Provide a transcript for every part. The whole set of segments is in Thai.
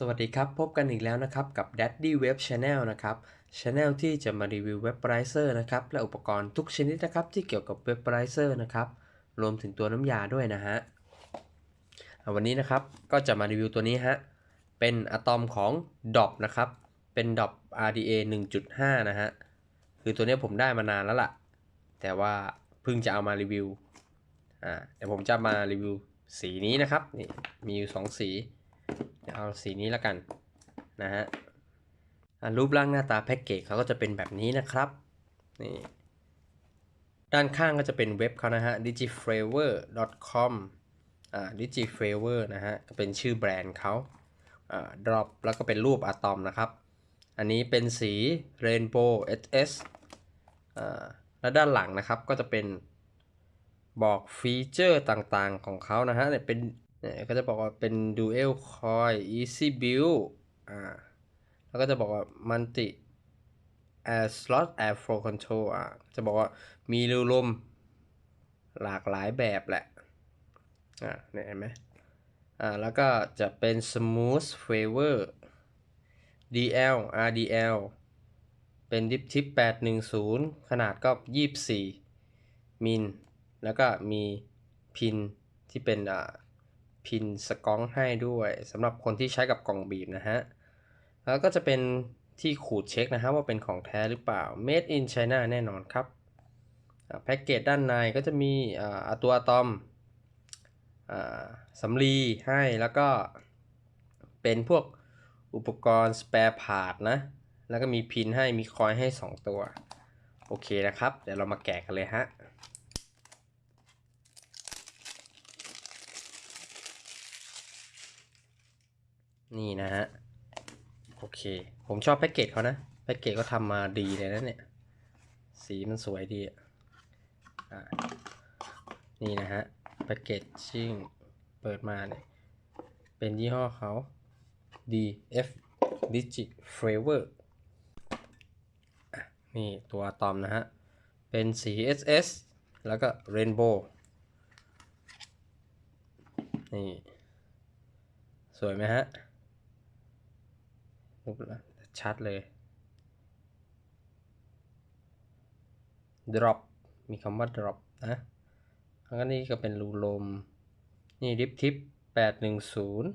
สวัสดีครับ พบกันอีกแล้วนะครับกับ Daddy Web Channel นะครับ Channel ที่จะมารีวิวเว็บ Browser นะครับและอุปกรณ์ทุกชนิดนะครับที่เกี่ยวกับเว็บ Browser นะครับรวมถึงตัวน้ำยาด้วยนะฮะวันนี้นะครับก็จะมารีวิวตัวนี้ฮะเป็นอะตอมของ DOP นะครับเป็น DOP RDA 1.5 นะฮะคือตัวนี้ผมได้มานานแล้วล่ะ แต่ว่าเพิ่งจะเอามารีวิวอ่าเดี๋ยวผมจะมารีวิวสีนี้นะครับนี่มีอยู่สองสี เอาสีนี้แล้วกันนะฮะรูปร่างหน้าตาแพ็กเกจเขาก็จะเป็นแบบนี้นะครับนี่ด้านข้างก็จะเป็นเว็บเขานะฮะ digiflavor.com อ่า digiflavor นะฮะก็เป็นชื่อแบรนด์เขาอ่า drop แล้วก็เป็นรูปอะตอมนะครับ อันนี้เป็นสี rainbow ss อ่าแล้วด้านหลังนะครับก็จะเป็นบอกฟีเจอร์ต่างๆของเขานะฮะเนี่ยเป็น ก็จะบอกว่าเป็น dual coil easy build อ่า แล้วก็จะบอกว่า multi air slot air flow control อ่า จะบอกว่ามีรูลมหลากหลายแบบแหละ อ่าเนี่ยเห็นไหมอ่า แล้วก็จะเป็น smooth favor DL RDL เป็น dip tip 810 ขนาดก็ 24 มิล แล้วก็มีพินที่เป็นอ่า พินสกองให้ด้วยสำหรับคนที่ใช้กับกล่องบีบนะฮะ แล้วก็จะเป็นที่ขูดเช็คนะฮะว่าเป็นของแท้หรือเปล่า made in China แน่นอนครับแพ็กเกจด้านในก็จะมีอ่าตัวอะตอมอ่าสำลีให้แล้วก็เป็นพวกอุปกรณ์ spare part นะ แล้วก็มีพินให้มีคอยให้ 2 ตัว โอเคนะครับ เดี๋ยวเรามาแกะกันเลยฮะ นี่นะฮะ โอเค ผมชอบแพ็กเกจเขานะ แพ็กเกจก็ทำมาดีเลยนะเนี่ย สีมันสวยดีอะนี่นะฮะ แพ็กเกจชิ่งเปิดมาเนี่ย เป็นยี่ห้อเขา DF Digit Flavor อะนี่ตัวอะตอมนะฮะ เป็นสี SS แล้วก็ Rainbow นี่ สวยไหมฮะ ชัดเลย drop มีคำว่า drop นะแล้วก็นี่ก็เป็นรูลม นี่ดิฟทิปแปดหนึ่งศูนย์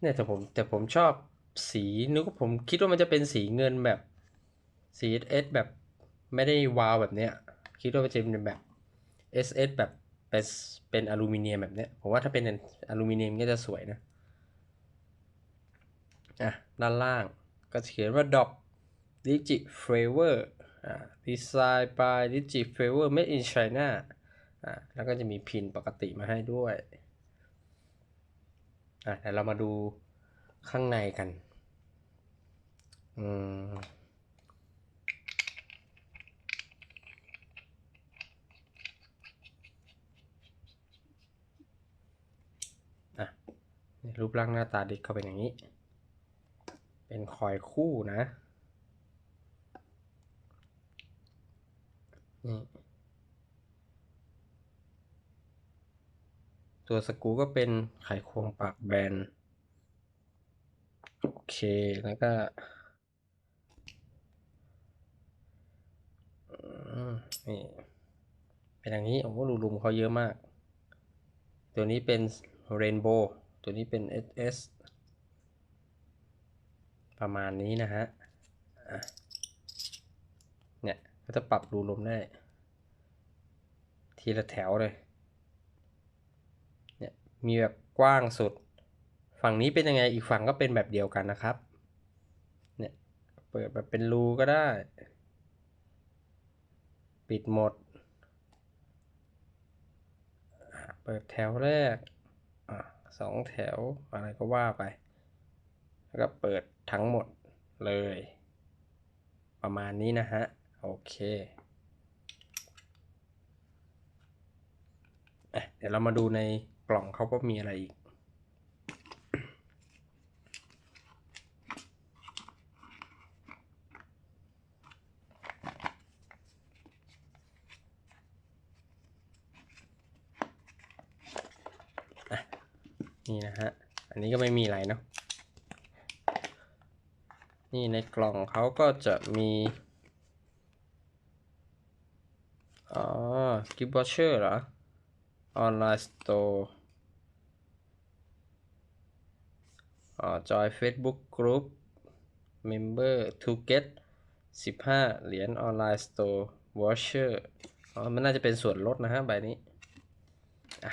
เนี่ยแต่ผมแต่ผมชอบสีนึกว่าผมคิดว่ามันจะเป็นสีเงินแบบสี SS แบบไม่ได้วาวแบบเนี้ย คิดว่ามันจะเป็นแบบ SS แบบ เป็นเป็นอลูมิเนียมแบบเนี้ยผมว่าถ้าเป็นอลูมิเนียมก็จะสวยนะอะด้านล่างก็เขียนว่า Dop Digi Flavor อ่า Design by Digi Flavor Made in China อ่าแล้วก็จะมีพินปกติมาให้ด้วยอะเดี๋ยวเรามาดูข้างในกัน อืม อะนี่ รูปร่างหน้าตาดิกเขาเป็นอย่างนี้ เป็นคอยคู่นะนี่ตัวสกูก็เป็นไขควงปากแบน โอเค แล้วก็อืมนี่เป็นอย่างนี้ โอ้โหรูมเขาเยอะมาก ตัวนี้เป็น Rainbow ตัวนี้เป็น SS ประมาณนี้นะฮะเนี่ยก็จะปรับรูลมได้ ทีละแถวเลย เนี่ยมีแบบกว้างสุด ฝั่งนี้เป็นยังไงอีกฝั่งก็เป็นแบบเดียวกันนะครับ เนี่ยเปิดแบบเป็นรูก็ได้ ปิดหมด เปิดแถวแรก สองแถวอะไรก็ว่าไป แล้วก็เปิดทั้งหมดเลย ประมาณนี้นะฮะ โอเคเดี๋ยวเรามาดูในกล่องเขาก็มีอะไรอีก นี่นะฮะ อันนี้ก็ไม่มีอะไรเนาะ นี่ในกล่องเขาก็จะมี อ๋อกิฟต์วอเชอร์เหรอ ออนไลน์สโตร์อ๋อจอย Facebook Group Member to get 15 เหรียญออนไลน์สโตร์วอเชอร์ อ๋อ มันน่าจะเป็นส่วนลดนะฮะ ใบนี้ อะ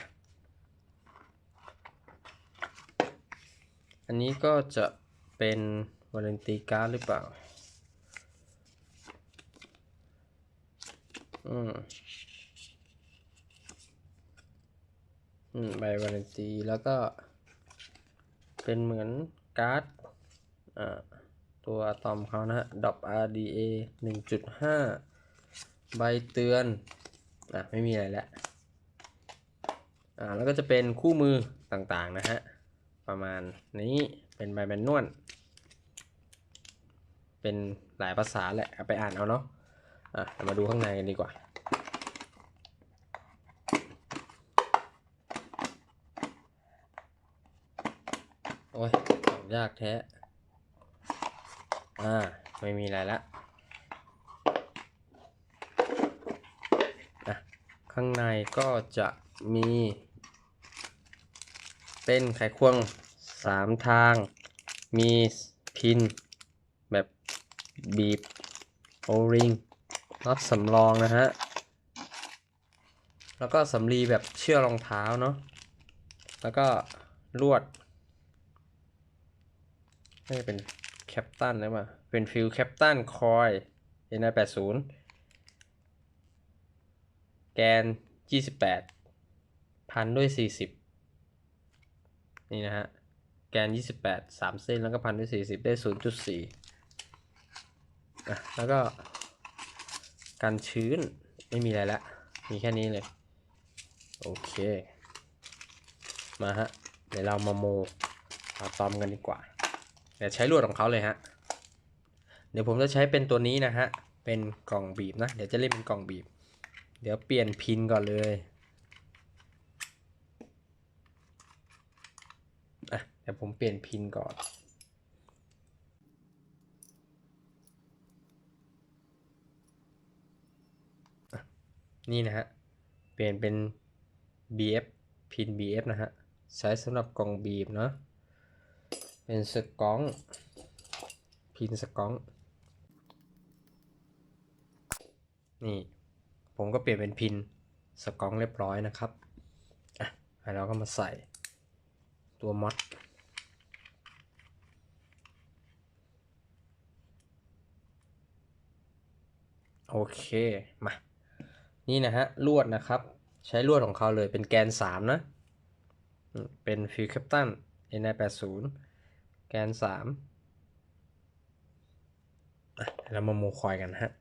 อั นนี้ก็จะเป็นวาเลนตีการ์ดหรือเปล่า อืม อืม ใบวาเลนตีแล้วก็ เป็นเหมือนการ์ด อ่า ตัวอะตอมเขานะฮะดอป RDA 1.5 ใบเตือน อะ ไม่มีอะไรแล้ว อ่า แล้วก็จะเป็นคู่มือต่างๆนะฮะ ประมาณนี้เป็นใบแมนนวลเป็นหลายภาษาแหละเอาไปอ่านเอาเนาะอะมาดูข้างในกันดีกว่าโอ้ยยากแท้ อ่า ไม่มีอะไรละอะข้างในก็จะมี เป็นไขควงสามทาง มีพิน แบบบีบโอริงน็อตสำรองนะฮะ แล้วก็สำลีแบบเชือกรองเท้าเนาะ แล้วก็ลวดน่าจะเป็นแคปตันหรือเปล่า เป็นฟิลแคปตันคอย N 8 0แกน 28 พันด้วย 40 นี่นะฮะ แกน 28 3 เส้นแล้วก็พันด้วย 40 ได้ 0.4อะแล้วก็กันชื้นไม่มีอะไรละ มีแค่นี้เลย โอเค มาฮะ เดี๋ยวเรามาโมเอาตอมกันดีกว่า เดี๋ยวใช้ลวดของเขาเลยฮะ เดี๋ยวผมจะใช้เป็นตัวนี้นะฮะ เป็นกล่องบีบนะ เดี๋ยวจะเล่นเป็นกล่องบีบ เดี๋ยวเปลี่ยนพินก่อนเลย อะ เดี๋ยวผมเปลี่ยนพินก่อน นี่นะฮะ เปลี่ยนเป็น BF พิน BF นะฮะ ใช้สำหรับกล่องบีบเนาะ เป็นสกอง พินสกอง นี่ ผมก็เปลี่ยนเป็นพินสกองเรียบร้อยนะครับ อะ แล้วเราก็มาใส่ตัวม็อด โอเค มา นี่นะฮะ ลวดนะครับ ใช้ลวดของเขาเลยเป็นแกน 3 นะ เป็นฟิลแคปตัน n i 8 0 แกน3อะเรามาโมคอยกันฮะ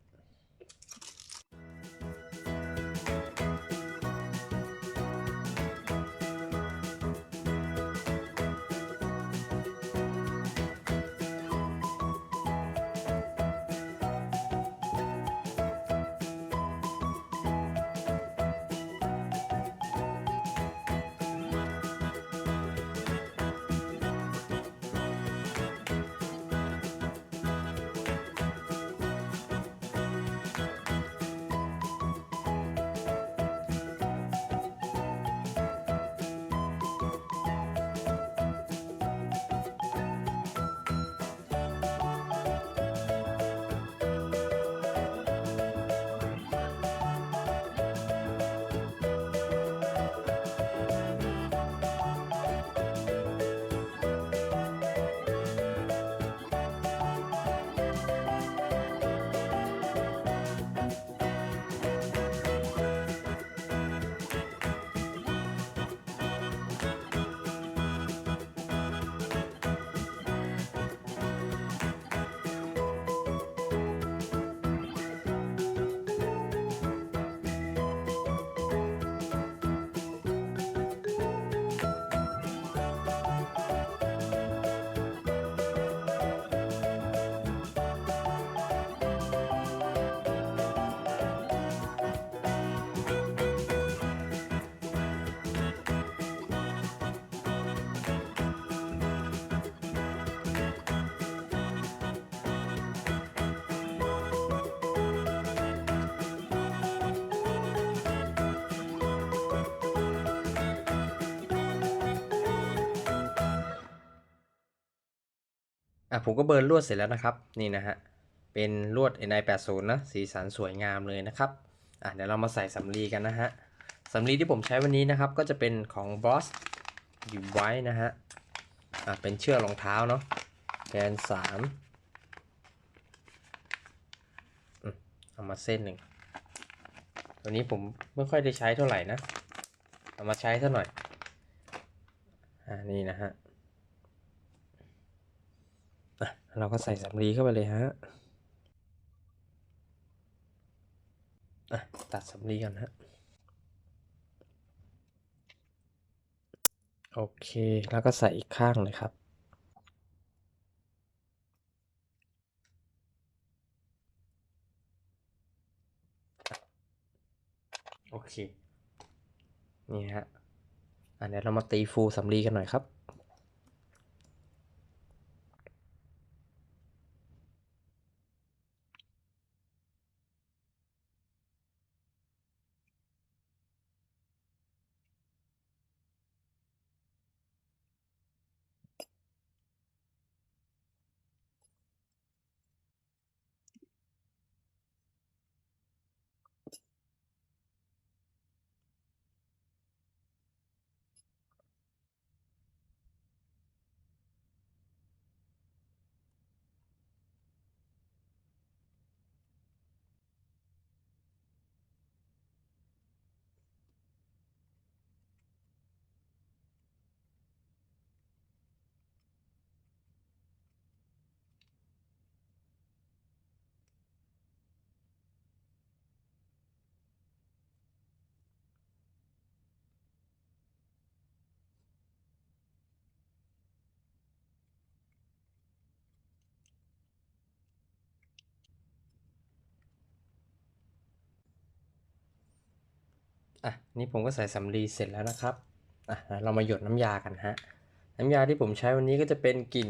อะผมก็เบิร์นลวดเสร็จแล้วนะครับ นี่นะฮะ เป็นลวด NI80 นะ สีสันสวยงามเลยนะครับ อะเดี๋ยวเรามาใส่สำลีกันนะฮะสำลีที่ผมใช้วันนี้นะครับ ก็จะเป็นของ Boss อยู่ไว้นะฮะ อะเป็นเชือกรองเท้าเนาะ แกนสามเอามาเส้นหนึ่ง ตัวนี้ผมไม่ค่อยได้ใช้เท่าไหร่นะ เอามาใช้เท่าหน่อย อ่านี่นะฮะ เราก็ใส่สำลีเข้าไปเลยฮะอะตัดสำลีก่อนฮะ โอเค แล้วก็ใส่อีกข้างเลยครับ โอเค นี่ฮะ อันนี้เรามาตีฟูสำลีกันหน่อยครับ อะนี่ผมก็ใส่สำลีเสร็จแล้วนะครับอะเรามาหยดน้ำยากันฮะน้ำยาที่ผมใช้วันนี้ก็จะเป็นกลิ่น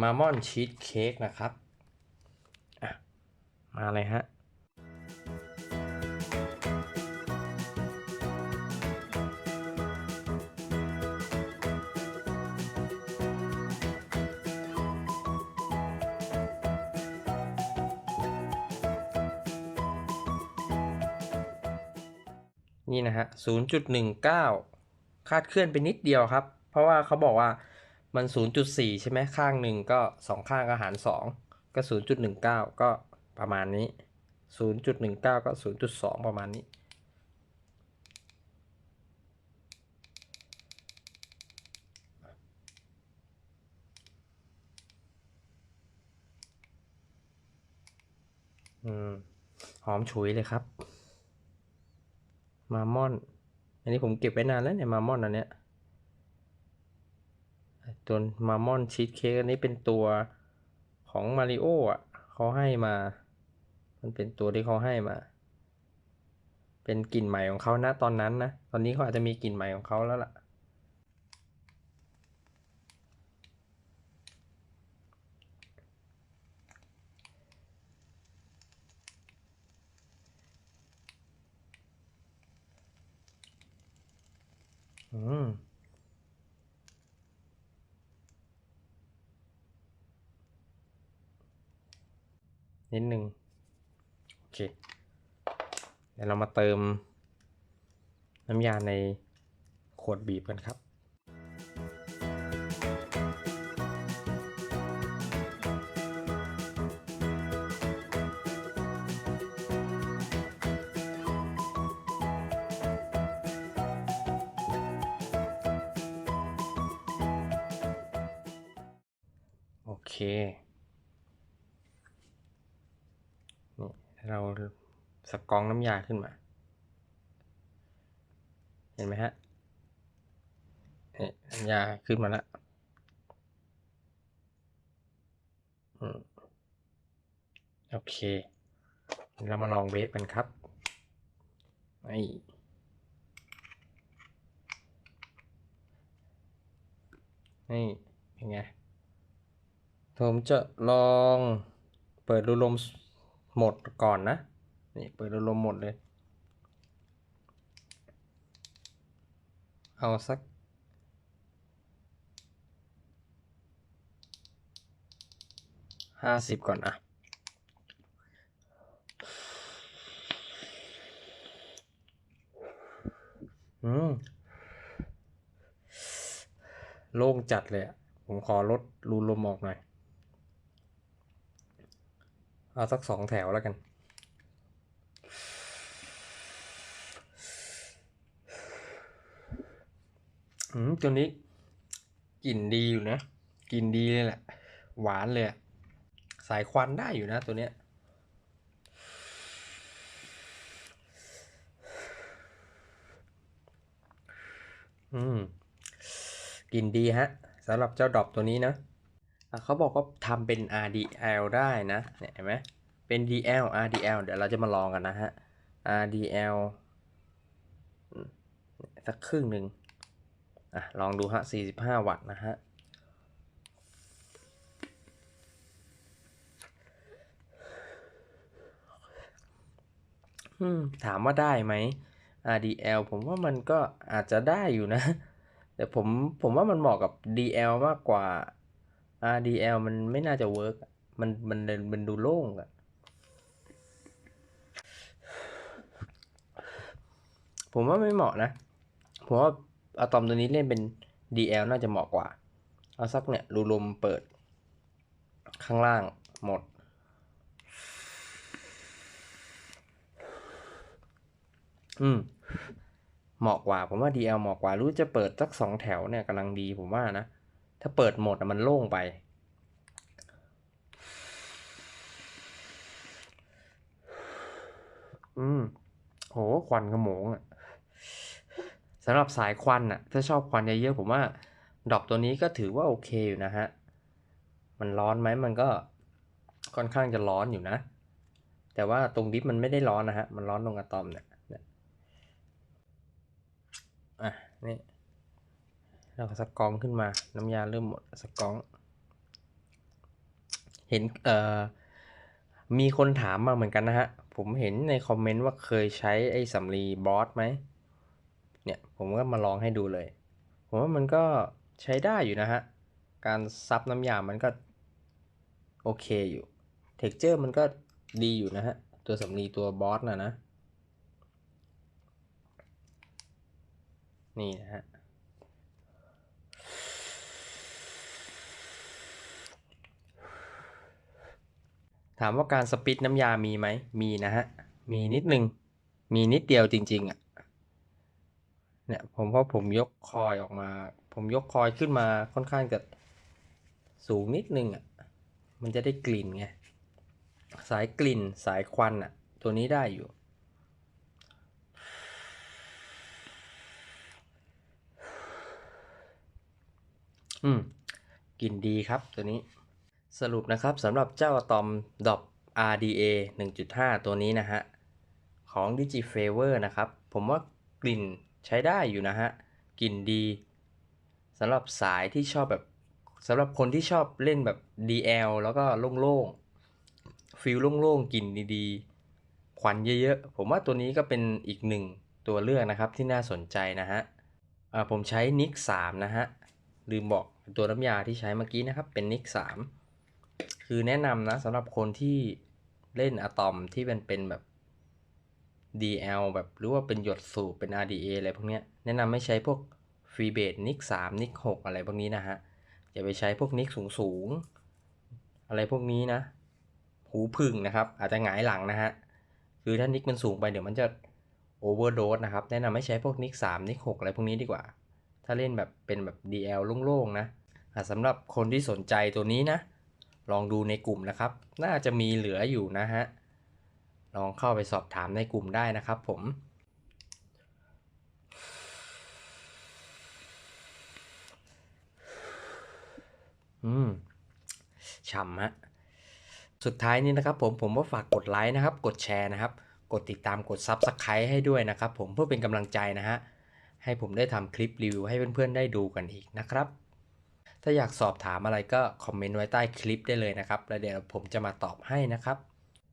มามอนชีสเค้กนะครับอะมาเลยฮะ นี่นะฮะ 0.19 คาดเคลื่อนไปนิดเดียวครับ เพราะว่าเขาบอกว่ามัน 0.4 ใช่ไหมข้างหนึ่งก็ 2 ข้างก็หาร 2 ก็ 0.19 ก็ประมาณนี้ 0.19 ก็ 0.2 ประมาณนี้ อืม หอมฉุยเลยครับ มามอน อันนี้ผมเก็บไว้นานแล้วเนี่ยมามอนอันเนี้ยตัวมามอนชีสเค้กอันนี้เป็นตัวของมาริโออะเขาให้มา มันเป็นตัวที่เขาให้มา เป็นกลิ่นใหม่ของเขานะตอนนั้นนะ ตอนนี้เขาอาจจะมีกลิ่นใหม่ของเขาแล้วล่ะ อืมนิดหนึ่งโอเค เดี๋ยวเรามาเติมน้ำยาในขวดบีบกันครับ สกองน้ำยาขึ้นมา เห็นไหมฮะนี่น้ำยาขึ้นมาแล้วโอเค เรามาลองเวฟกันครับนี่นี่เป็นไง ผมจะลองเปิดรูลมหมดก่อนนะ นี่เปิดรูลมหมดเลย เอาสักห้าสิบก่อนอะอืมโล่งจัดเลยผมขอลดรูลมออกหน่อย เอาสักสองแถวแล้วกัน อืมตัวนี้กลิ่นดีอยู่นะกลิ่นดีเลยแหละ หวานเลยสายควันได้อยู่นะตัวเนี้ยอืมกลิ่นดีฮะสำหรับเจ้าดอปตัวนี้นะเขาบอกว่าทำเป็น RDL ได้นะเนี่ยเห็นไหมเป็น DL RDL เดี๋ยวเราจะมาลองกันนะฮะ RDL สักครึ่งหนึ่ง อะลองดูฮะ 45 วัตต์นะฮะถามว่าได้ไหม RDL ผมว่ามันก็อาจจะได้อยู่นะ แต่ผมผมว่ามันเหมาะกับ DL มากกว่า RDL มันไม่น่าจะเวิร์กมันมันมันดูโล่งอะผมว่าไม่เหมาะนะ ผมว่า อะตอมตัวนี้เล่นเป็น DL น่าจะเหมาะกว่า เอาสักเนี่ยรูลมเปิด ข้างล่างหมด อืม เหมาะกว่า ผมว่า DL เหมาะกว่า รู้จะเปิดสักสองแถวเนี่ยกำลังดีผมว่านะ ถ้าเปิดหมดอะมันโล่งไปอืม โห ควันขโมงอะ สำหรับสายควันอะถ้าชอบควันเยอะๆผมว่าดอปตัวนี้ก็ถือว่าโอเคอยู่นะฮะ มันร้อนไหมมันก็ค่อนข้างจะร้อนอยู่นะ แต่ว่าตรงดิฟมันไม่ได้ร้อนนะฮะ มันร้อนตรงอะตอมเนี่ยนี่ยอะนี่เราสกองขึ้นมา น้ำยาเริ่มหมดสกอง เห็นเอ่อมีคนถามมาเหมือนกันนะฮะ ผมเห็นในคอมเมนต์ว่าเคยใช้ไอ้สำลีบอสไหม เนี่ยผมก็มาลองให้ดูเลย ผมว่ามันก็ใช้ได้อยู่นะฮะ การซับน้ำยามันก็โอเคอยู่เท็กเจอร์มันก็ดีอยู่นะฮะ ตัวสำลีตัวบอสน่ะนะ นี่นะฮะถามว่าการสปิดน้ำยามีไหม มีนะฮะ มีนิดนึง มีนิดเดียวจริง ๆอะ่ะ เนี่ยผมเพราะผมยกคอยออกมา ผมยกคอยขึ้นมาค่อนข้างจะสูงนิดนึงอะ่ะมันจะได้กลิ่นไงสายกลิ่นสายควันอะ่ะ ตัวนี้ได้อยู่ อืมกลิ่นดีครับตัวนี้สรุปนะครับสำหรับเจ้าอะตอมดอ RDA 1.5 ตัวนี้นะฮะ ของ DigiFlavor นะครับ ผมว่ากลิ่น ใช้ได้อยู่นะฮะกลิ่นดีสำหรับสายที่ชอบแบบสำหรับคนที่ชอบเล่นแบบ DL แล้วก็โล่งๆฟิลโล่งๆกลิ่นดีๆ ควันเยอะๆ ผมว่าตัวนี้ก็เป็นอีกหนึ่งตัวเลือกนะครับที่น่าสนใจนะฮะผมใช้ NIC 3นะฮะ ลืมบอกตัวน้ำยาที่ใช้เมื่อกี้นะครับเป็น NIC 3คือแนะนำนะสำหรับคนที่เล่นอะตอมที่เป็นเป็นแบบ DL แบบหรือว่าเป็นหยดสูบเป็น RDA อะไรพวกเนี้ยแนะนำไม่ใช้พวกฟรีเบสนิก3นิก6อะไรพวกนี้นะฮะ อย่าไปใช้พวกนิกสูงสูงอะไรพวกนี้นะ หูพึ่งนะครับ อาจจะหงายหลังนะฮะ คือถ้านิกมันสูงไปเดี๋ยวมันจะโอเวอร์โดสนะครับ แนะนำไม่ใช้พวกนิก3นิก6อะไรพวกนี้ดีกว่า ถ้าเล่นแบบเป็นแบบ DL โล่งๆนะสำหรับคนที่สนใจตัวนี้นะ ลองดูในกลุ่มนะครับ น่าจะมีเหลืออยู่นะฮะ ลองเข้าไปสอบถามในกลุ่มได้นะครับผม อืมฉ่ำฮะ สุดท้ายนี้นะครับผมผมก็ฝากกดไลค์นะครับ กดแชร์นะครับ กดติดตามกด Subscribe ให้ด้วยนะครับผมเพื่อเป็นกำลังใจนะฮะ ให้ผมได้ทำคลิปรีวิวให้เพื่อนๆได้ดูกันอีกนะครับ ถ้าอยากสอบถามอะไรก็คอมเมนต์ไว้ใต้คลิปได้เลยนะครับ แล้วเดี๋ยวผมจะมาตอบให้นะครับ